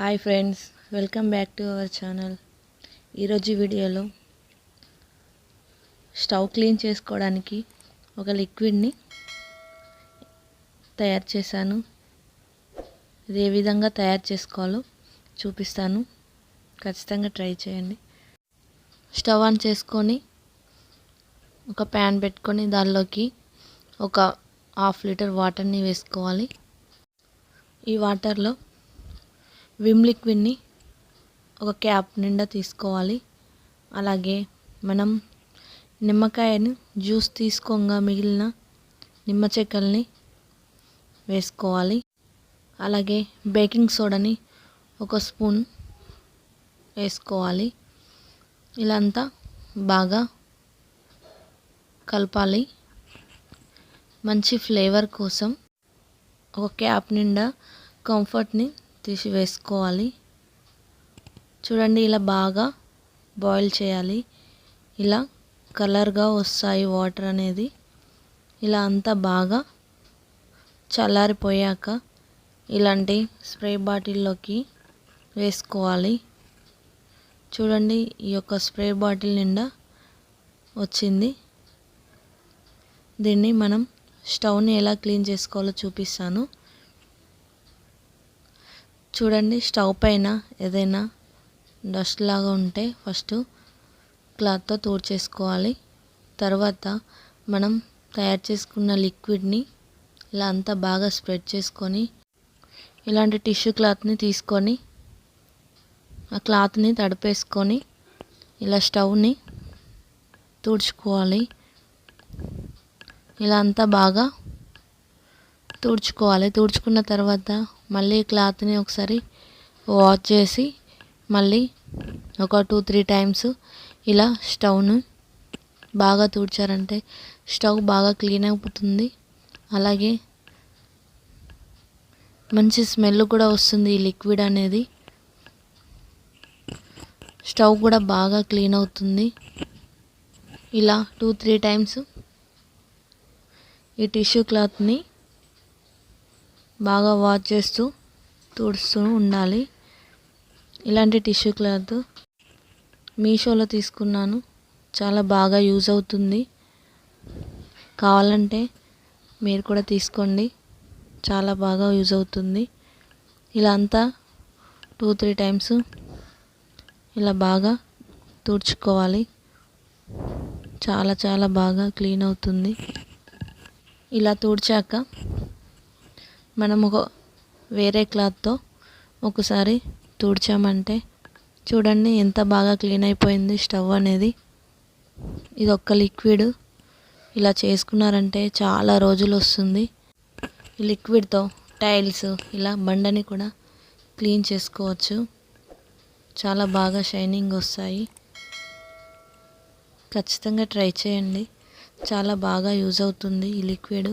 Hi friends welcome back to our channel ఈరోజు వీడియోలో stove clean చేసుకోవడానికి ఒక లిక్విడ్ని తయారు చేశాను. ఇది ఏ విధంగా తయారు చేసుకోవాలో చూపిస్తాను. ఖచ్చితంగా ట్రై చేయండి. స్టవ్ ఆన్ చేసుకొని ఒక ప్యాన్ పెట్టుకొని దానిలోకి ఒక హాఫ్ లీటర్ వాటర్ని వేసుకోవాలి. ఈ వాటర్లో విమ్ లిక్విడ్ని ఒక క్యాప్ నిండా తీసుకోవాలి. అలాగే మనం నిమ్మకాయను జ్యూస్ తీసుకోగా మిగిలిన నిమ్మ చెక్కల్ని వేసుకోవాలి. అలాగే బేకింగ్ సోడాని ఒక స్పూన్ వేసుకోవాలి. ఇలా అంతా బాగా కలపాలి. మంచి ఫ్లేవర్ కోసం ఒక క్యాప్ నిండా కంఫర్ట్ని తీసి వేసుకోవాలి. చూడండి ఇలా బాగా బాయిల్ చేయాలి. ఇలా కలర్గా వస్తాయి వాటర్ అనేది. ఇలా అంతా బాగా చల్లారిపోయాక ఇలాంటి స్ప్రే బాటిల్లోకి వేసుకోవాలి. చూడండి ఈ యొక్క స్ప్రే బాటిల్ నిండా వచ్చింది. దీన్ని మనం స్టవ్ని ఎలా క్లీన్ చేసుకోవాలో చూపిస్తాను. చూడండి స్టవ్ పైన ఏదైనా డస్ట్ లాగా ఉంటే ఫస్ట్ క్లాత్తో తోడ్చేసుకోవాలి. తర్వాత మనం తయారు చేసుకున్న లిక్విడ్ని ఇలా అంతా బాగా స్ప్రెడ్ చేసుకొని ఇలాంటి టిష్యూ క్లాత్ని తీసుకొని ఆ క్లాత్ని తడిపేసుకొని ఇలా స్టవ్ని తుడుచుకోవాలి. ఇలా అంతా బాగా తుడుచుకోవాలి. తుడుచుకున్న తర్వాత మళ్ళీ క్లాత్ని ఒకసారి వాష్ చేసి మళ్ళీ ఒక టూ త్రీ టైమ్స్ ఇలా స్టవ్ను బాగా తుడిచారంటే స్టవ్ బాగా క్లీన్ అయిపోతుంది. అలాగే మంచి స్మెల్ కూడా వస్తుంది ఈ లిక్విడ్ అనేది. స్టవ్ కూడా బాగా క్లీన్ అవుతుంది. ఇలా టూ త్రీ టైమ్స్ ఈ టిష్యూ క్లాత్ని బాగా వాష్ చేస్తూ తుడుస్తూ ఉండాలి. ఇలాంటి టిష్యూ క్లాత్ మీషోలో తీసుకున్నాను. చాలా బాగా యూజ్ అవుతుంది. కావాలంటే మీరు కూడా తీసుకోండి. చాలా బాగా యూజ్ అవుతుంది. ఇలా అంతా టూ త్రీ టైమ్స్ ఇలా బాగా తుడుచుకోవాలి. చాలా చాలా బాగా క్లీన్ అవుతుంది. ఇలా తుడిచాక మనం ఒక వేరే క్లాత్తో ఒకసారి తుడిచామంటే చూడండి ఎంత బాగా క్లీన్ అయిపోయింది స్టవ్ అనేది. ఇది ఒక్క లిక్విడ్ ఇలా చేసుకున్నారంటే చాలా రోజులు వస్తుంది ఈ లిక్విడ్తో టైల్స్ ఇలా బండని కూడా క్లీన్ చేసుకోవచ్చు. చాలా బాగా షైనింగ్ వస్తాయి. ఖచ్చితంగా ట్రై చేయండి. చాలా బాగా యూజ్ అవుతుంది ఈ liquid.